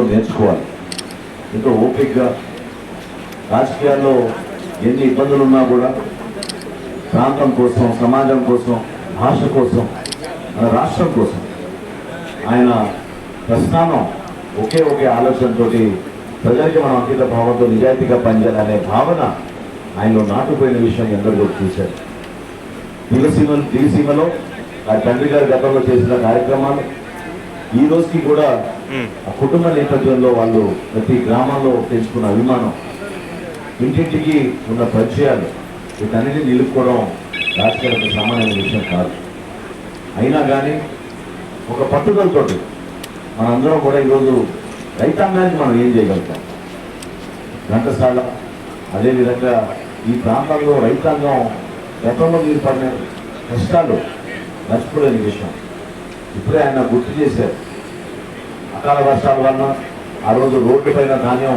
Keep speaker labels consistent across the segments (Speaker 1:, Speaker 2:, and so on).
Speaker 1: ఎంతో నేర్చుకోవాలి. ఎంతో ఓపికగా రాజకీయాల్లో ఎన్ని ఇబ్బందులు ఉన్నా కూడా ప్రాంతం కోసం సమాజం కోసం భాష కోసం మన రాష్ట్రం కోసం ఆయన ప్రస్థానం ఒకే ఒకే ఆలోచనతో ప్రజలకి మనం అంకిత భావంతో నిజాయితీగా పనిచేయాలనే భావన ఆయనలో నాటుపోయిన విషయం ఎందరూ చూశారు. దివసీమ దివసీమలో ఆ తండ్రి గారి గతంలో చేసిన కార్యక్రమాలు ఈ రోజుకి కూడా ఆ కుటుంబ నేపథ్యంలో వాళ్ళు ప్రతి గ్రామంలో పెంచుకున్న అభిమానం ఇంటింటికి ఉన్న పరిచయాలు వీటన్నిటిని నిలుపుకోవడం రాజకీయాలకు సామాన్యమైన విషయం కాదు. అయినా కానీ ఒక పట్టుదలతోటి మనందరం కూడా ఈరోజు రైతాంగానికి మనం ఏం చేయగలుగుతాం? ఘంటసాల అదేవిధంగా ఈ ప్రాంతంలో రైతాంగం గతంలో మీరు పడిన కష్టాలు మర్చిపోలేని విషయం. ఇప్పుడే ఆయన గుర్తు చేశారు. అకాల వర్షాల వలన ఆ రోజు రోడ్డు పైన ధాన్యం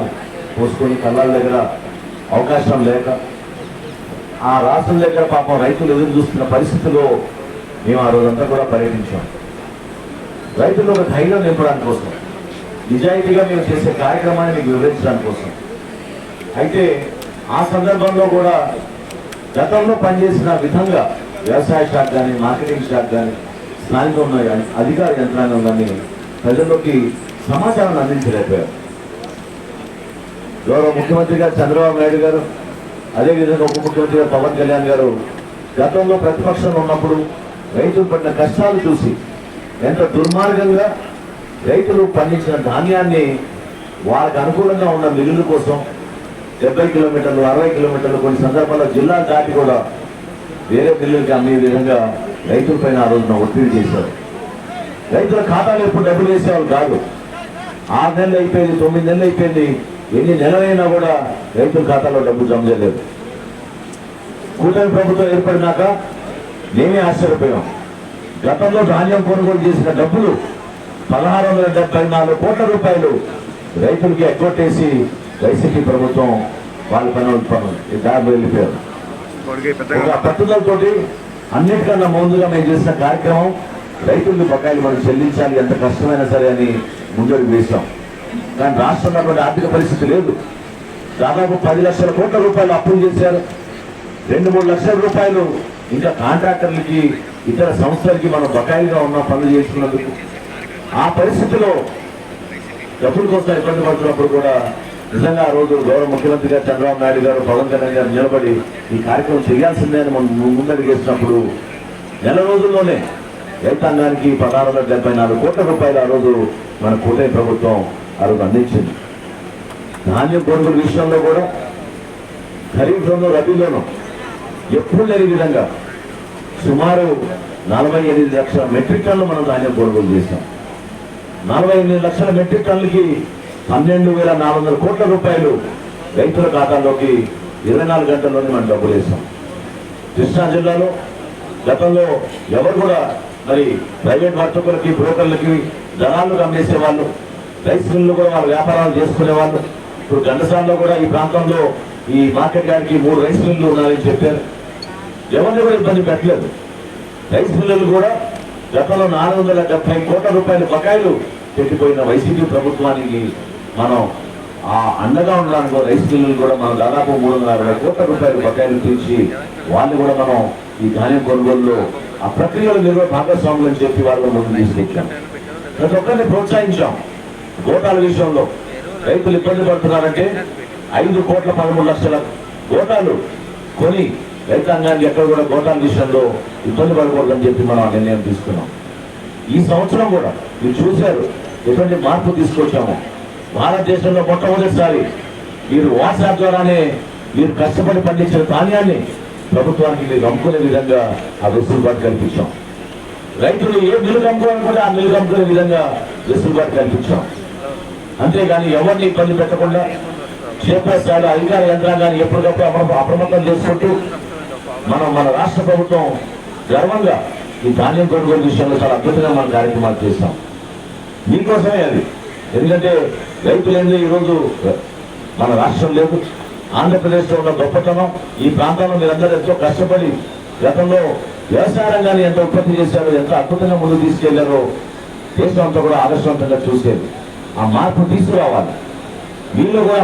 Speaker 1: పోసుకొని కళ్ళాల దగ్గర అవకాశం లేక ఆ రాష్ట్రం దగ్గర పాపం రైతులు ఎదురు చూస్తున్న పరిస్థితిలో మేము ఆ రోజంతా కూడా పర్యటించాం. రైతులు ఒక ధైర్యం నింపడానికి కోసం నిజాయితీగా మేము చేసే కార్యక్రమాన్ని మీకు వివరించడానికి కోసం. అయితే ఆ సందర్భంలో కూడా గతంలో పనిచేసిన విధంగా వ్యవసాయ శాఖ కానీ మార్కెటింగ్ శాఖ కానీ స్థానికంలో కానీ అధికార యంత్రాంగం కానీ ప్రజల్లోకి సమాచారాన్ని అందించలేకపోయారు. గౌరవ ముఖ్యమంత్రి గారు చంద్రబాబు నాయుడు గారు అదేవిధంగా ఉప ముఖ్యమంత్రి గారు పవన్ కళ్యాణ్ గారు గతంలో ప్రతిపక్షంలో ఉన్నప్పుడు రైతులు పడిన కష్టాలు చూసి ఎంత దుర్మార్గంగా రైతులు పండించిన ధాన్యాన్ని వాళ్ళకు అనుకూలంగా ఉన్న మిల్లుల కోసం డెబ్బై కిలోమీటర్లు అరవై కిలోమీటర్లు కొన్ని సందర్భాల్లో జిల్లా దాటి కూడా వేరే మిల్లులకి అమ్మే విధంగా రైతులపైన ఆ రోజున ఒత్తిడి చేశారు. రైతుల ఖాతాలో ఎప్పుడు డబ్బులు వేసేవాళ్ళు కాదు. ఆరు నెలలు అయిపోయింది తొమ్మిది నెలలు అయిపోయింది. ఎన్ని నెలలైనా కూడా రైతుల ఖాతాలో డబ్బు జమ చేయలేదు. కూటమి ప్రభుత్వం ఏర్పడినాక మేమే ఆశ్చర్యపోయాం. గతంలో ధాన్యం కొనుగోలు చేసిన డబ్బులు పదహారు వందల డెబ్బై నాలుగు కోట్ల రూపాయలు రైతులకి ఎగ్గొట్టేసి వైసీపీ ప్రభుత్వం వాళ్ళ పని పని దారి వెళ్ళిపోయారు. పట్టుదలతోటి అన్నిటికన్నా ముందుగా మేము చేసిన కార్యక్రమం రైతులకు బకాయిలు మనం చెల్లించాలి ఎంత కష్టమైనా సరే అని ముందడుగు వేశాం. కానీ రాష్ట్రంలో ఆర్థిక పరిస్థితి లేదు. దాదాపు పది లక్షల కోట్ల రూపాయలు అప్పులు చేశారు. రెండు మూడు లక్షల రూపాయలు ఇంకా కాంట్రాక్టర్లకి ఇతర సంస్థలకి మనం బకాయిలుగా ఉన్న పనులు చేస్తున్నందుకు. ఆ పరిస్థితిలో డబ్బుల కోసం ఇబ్బంది పడుతున్నప్పుడు కూడా నిజంగా ఆ రోజు గౌరవ ముఖ్యమంత్రి గారు చంద్రబాబు నాయుడు గారు పవన్ కళ్యాణ్ గారు నిలబడి ఈ కార్యక్రమం చేయాల్సిందే అని మనం ముందడిగేసినప్పుడు నెల రోజుల్లోనే రైతాంగానికి పదహారు వందల డెబ్బై నాలుగు కోట్ల రూపాయలు ఆ రోజు మన కూటమి ప్రభుత్వం ఆ రోజు అందించింది. ధాన్యం కొనుగోలు విషయంలో కూడా ఖరీఫ్లోనూ రబీలోనూ ఎప్పుడు లేని విధంగా సుమారు నలభై ఎనిమిది లక్షల మెట్రిక్ టన్లు మనం ధాన్యం కొనుగోలు చేసాం నలభై ఎనిమిది లక్షల మెట్రిక్ టన్నులకి పన్నెండు వేల నాలుగు వందల కోట్ల రూపాయలు రైతుల ఖాతాలోకి ఇరవై నాలుగు గంటల్లోనే మనం డబ్బులు వేసాం కృష్ణా జిల్లాలో గతంలో ఎవరు కూడా మరి ప్రైవేట్ వర్తకులకి బ్రోకర్లకి దళాలకు అమ్మేసే వాళ్ళు రైస్ మిల్లు కూడా వ్యాపారాలు చేసుకునే వాళ్ళు ఇప్పుడు ఘంటసాలలో కూడా ఈ ప్రాంతంలో ఈ మార్కెట్ గారికి మూడు రైస్ మిల్లు ఉన్నాయని చెప్పారు. ఎవరిని కూడా ఇబ్బంది పెట్టలేదు. రైస్ మిల్లులు కూడా గతంలో నాలుగు వందల డెబ్బై కోట్ల రూపాయల బకాయిలు పెట్టిపోయిన వైసీపీ ప్రభుత్వానికి మనం ఆ అండగా ఉండడానికి రైస్ మిల్లులు కూడా మనం దాదాపు మూడు వందల అరవై కోట్ల రూపాయల బకాయిలు తీర్చి వాళ్ళని కూడా మనం ఈ ధాన్యం కొనుగోలులో ఆ ప్రక్రియలో మీరు భాగస్వాములు అని చెప్పి వాళ్ళు ముందు తీసుకొచ్చాం ప్రతి ఒక్కరిని ప్రోత్సహించాం. గోటాల విషయంలో రైతులు ఇబ్బంది పడుతున్నారంటే ఐదు కోట్ల పదమూడు లక్షల గోటాలు కొని రైతాంగానికి ఎక్కడ కూడా గోటాల విషయంలో ఇబ్బంది పడకూడదని చెప్పి మనం ఆ నిర్ణయం తీసుకున్నాం. ఈ సంవత్సరం కూడా మీరు చూశారు ఎటువంటి మార్పు తీసుకొచ్చాము. భారతదేశంలో మొట్టమొదటిసారి మీరు వాట్సాప్ ద్వారానే మీరు కష్టపడి పండించిన ధాన్యాన్ని ప్రభుత్వానికి మీరు అమ్ముకునే విధంగా ఆ వెసులుబాటు కల్పించాం. రైతులు ఏ మిల్లు అమ్ముకోవాలనుకుంటే ఆ మిల్లు అమ్ముకునే విధంగా వెసులుబాటు కల్పించాం. అంతేగాని ఎవరిని ఇబ్బంది పెట్టకుండా క్షేత్రస్థాయిలో అధికార యంత్రాంగాన్ని ఎప్పటికప్పుడు అప్రమ- అప్రమత్తం చేసుకుంటూ మనం మన రాష్ట్ర ప్రభుత్వం గర్వంగా ఈ ధాన్యం కొనుగోలు విషయంలో చాలా అద్భుతంగా మన కార్యక్రమాలు చేస్తాం. మీకోసమే అది. ఎందుకంటే రైతులు ఈరోజు మన రాష్ట్రం లేదు. ఆంధ్రప్రదేశ్లో ఉన్న గొప్పతనం ఈ ప్రాంతంలో మీరందరూ ఎంతో కష్టపడి గతంలో వ్యవసాయ రంగాన్ని ఎంత ఉత్పత్తి చేశారో ఎంత అద్భుతంగా ముందుకు తీసుకెళ్ళారో దేశం అంతా కూడా ఆదర్శవంతంగా చూసేది ఆ మార్పు తీసుకురావాలి. వీళ్ళు కూడా